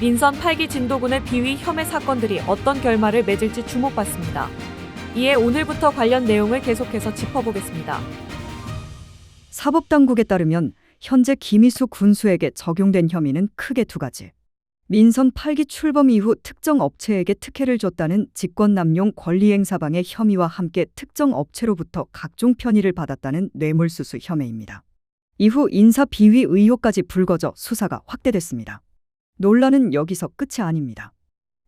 민선 8기 진도군의 비위 혐의 사건들이 어떤 결말을 맺을지 주목받습니다. 이에 오늘부터 관련 내용을 계속해서 짚어보겠습니다. 사법당국에 따르면 현재 김희수 군수에게 적용된 혐의는 크게 두 가지. 민선 8기 출범 이후 특정 업체에게 특혜를 줬다는 직권남용 권리행사방해 혐의와 함께 특정 업체로부터 각종 편의를 받았다는 뇌물수수 혐의입니다. 이후 인사 비위 의혹까지 불거져 수사가 확대됐습니다. 논란은 여기서 끝이 아닙니다.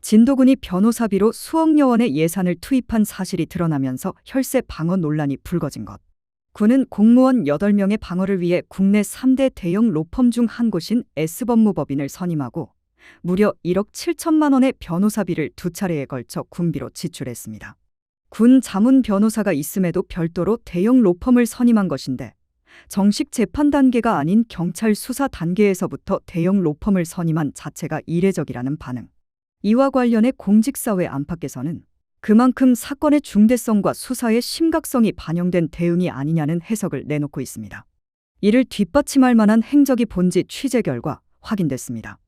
진도군이 변호사비로 수억여 원의 예산을 투입한 사실이 드러나면서 혈세 방어 논란이 불거진 것. 군은 공무원 8명의 방어를 위해 국내 3대 대형 로펌 중 한 곳인 S법무법인을 선임하고 무려 1억 7천만 원의 변호사비를 두 차례에 걸쳐 군비로 지출했습니다. 군 자문 변호사가 있음에도 별도로 대형 로펌을 선임한 것인데 정식 재판 단계가 아닌 경찰 수사 단계에서부터 대형 로펌을 선임한 자체가 이례적이라는 반응. 이와 관련해 공직사회 안팎에서는 그만큼 사건의 중대성과 수사의 심각성이 반영된 대응이 아니냐는 해석을 내놓고 있습니다. 이를 뒷받침할 만한 행적이 본지 취재 결과 확인됐습니다.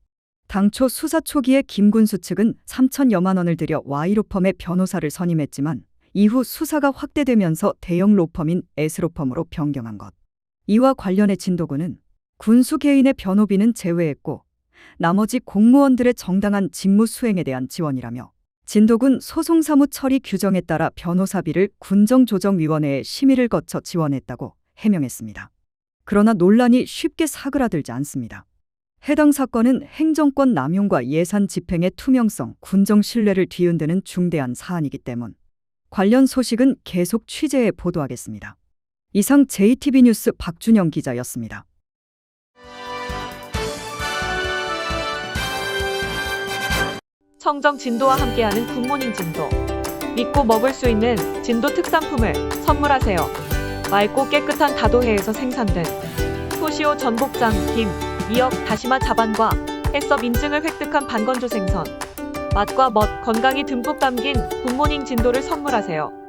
당초 수사 초기에 김군수 측은 3천여만 원을 들여 Y로펌의 변호사를 선임했지만 이후 수사가 확대되면서 대형 로펌인 S로펌으로 변경한 것. 이와 관련해 진도군은 군수 개인의 변호비는 제외했고 나머지 공무원들의 정당한 직무 수행에 대한 지원이라며 진도군 소송사무 처리 규정에 따라 변호사비를 군정조정위원회의 심의를 거쳐 지원했다고 해명했습니다. 그러나 논란이 쉽게 사그라들지 않습니다. 해당 사건은 행정권 남용과 예산 집행의 투명성, 군정 신뢰를 뒤흔드는 중대한 사안이기 때문 관련 소식은 계속 취재해 보도하겠습니다. 이상 JTB 뉴스 박준영 기자였습니다. 청정 진도와 함께하는 굿모닝 진도. 믿고 먹을 수 있는 진도 특산품을 선물하세요. 맑고 깨끗한 다도해에서 생산된 소시오 전복장, 김, 미역, 다시마 자반과 해썹 인증을 획득한 반건조 생선. 맛과 멋, 건강이 듬뿍 담긴 굿모닝 진도를 선물하세요.